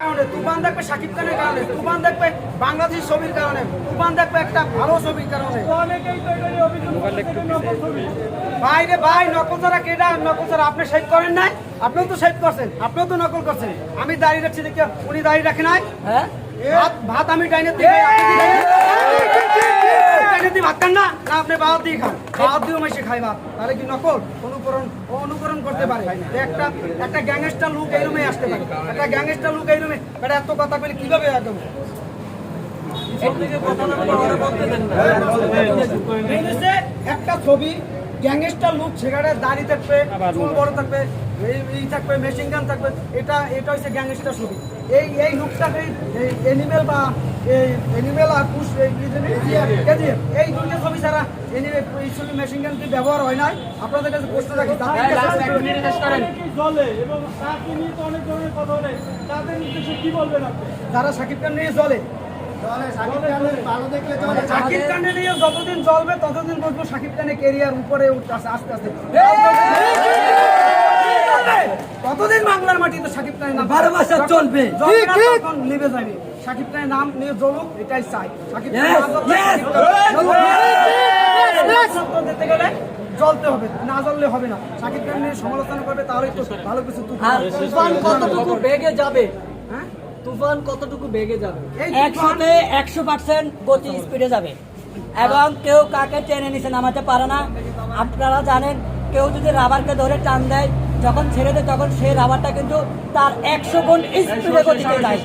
কারণে তুফান দেখবে শাকিব খানের কারণে তুফান দেখবে বাংলাদেশ ছবির কারণে তুফান দেখবে একটা ভালো ছবির কারণে বাইরে ভাই নকল ছাড়া কেডা নকল ছাড়া আপনি সেভ করেন নাই আপনিও তো সেভ করছেন আপনিও তো নকল করছেন আমি দাঁড়িয়ে রাখছি দেখি উনি দাঁড়িয়ে রাখে নাই হ্যাঁ ভাত ভাত আমি ডাইনে দিয়ে খাই, আপনি কি ডাইনে- ডাইনে দিয়ে ভাত খান আপনি ভাত দিয়ে খান বাদ দিয়েও মাসে খাই ভাত। তাহলে কি নকল? অনুকরণ অনুকরণ করতে পারে। একটা একটা গ্যাংস্টার লুক এই রুমে আসতে পারে। একটা গ্যাংস্টার লুক এই রুমে এটা এত কথা বলে কীভাবে একদম একটা ছবি। গ্যাংস্টার লুক সেখানে দাড়ি থাকবে চুল বড় থাকবে এই থাকবে মেশিন গান থাকবে এটা এটা হচ্ছে গ্যাংস্টার ছবি। এই এই লুকটাকে এই অ্যানিমেল বা এই অ্যানিমেল আর পুষ এই দুইটা ছবি ছাড়া anime এই ছবি মেশিন গান কি ব্যবহার হয় নাই? আপনাদের কাছে প্রশ্ন রাখি তাদের কাছে- জলে এবং তাকে নিয়ে তো অনেক ধরনের কথা বলে তাদের নির্দেশে কি বলবেন আপনি? যারা সাকিব খান নিয়ে চলে সাকিব খানের নিয়ে যতদিন চলবে ততদিন বলব সাকিব খানের কেরিয়ার উপরে উঠতেছে আস্তে আস্তে। ততদিন বাংলার মাটিতে সাকিব খানের নাম। বারো বছর চলবে। লিভে যাবে। সাকিব খানের নাম নিয়ে জ্বলুক এটাই চাই। খান খান- সমালোচনা দিতে গেলে জ্বলতে হবে না জ্বললে হবে না। সাকিব খান নিয়ে সমালোচনা করবে তাহলে তো ভালো কিছু তুফান কতটুকু বেগে যাবে? হ্যাঁ? তুফান কতটুকু বেগে যাবে? একসাথে একশোতে একশো পার্সেন্ট গতি স্পিডে যাবে। এবং কেউ কাকে টেনে নিচে নামাতে পারে না। আপনারা জানেন কেউ যদি রাবারকে ধরে টান দেয় যখন ছেড়ে দেয় তখন সেই রাবারটা কিন্তু তার একশো গুণ স্পিডে গতিতে যায়।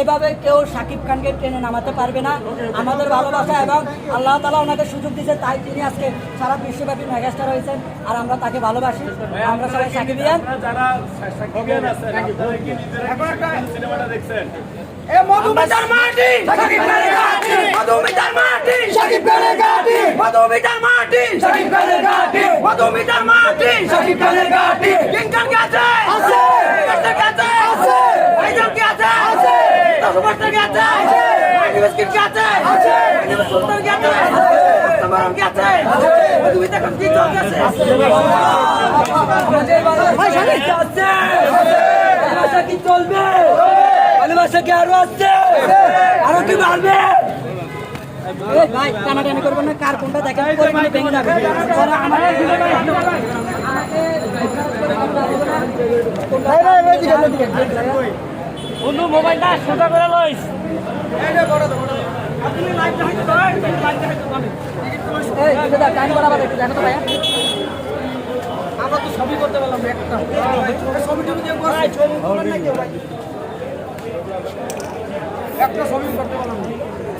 এভাবে কেউ সাকিব খানকে টেনে নামাতে পারবে না। আমাদের ভালোবাসা এবং আল্লাহ তালা ওনাকে সুযোগ দিয়েছে তাই তিনি আজকে সারা বিশ্বব্যাপী মেগাস্টার হয়েছেন। আর আমরা তাকে ভালোবাসি। আমরা সবাই সাকিবিয়ান যারা সাকিবিয়ান আছেন আপনারা কি নিজেরা এখন একটা সিনেমাটা দেখছেন? এ মধুমিতার মাটি! সাকিব মধুমিতার মাটি! সাকিব খানের মধুমিতার মাটি! সাকিব মাটি সাকিব খানের ঘাটি কিংকন কে আছে? আছে। কিংকন কে আছে? ভাইজান কে আছে? আছে। সুপারস্টার কে আছে? আইডিয়াস কে আছে? আছে। আছে? আছে। তোমার কে আছে? আছে। মধুমিতা কি চলছে? আমাদের ভালোবাসা কি আছে। ভালোবাসা কি চলবে? ভালোবাসা কি আরও আছে? আরও কি বাড়বে? এই ভাই টানাটানি করবেন না কার কোনটা দেখেন কিন্তু ভেঙে যাবে। বন্ধু মোবাইলটা সোজা করে লইস। একটু আমরা তো করতে পারলাম ছবি টবি দিয়ে ছবি করলেন না। কেউ ভাই একটা ছবি করতে পারলাম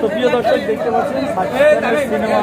তো প্রিয় দর্শক দেখতে পাচ্ছেন সিনেমা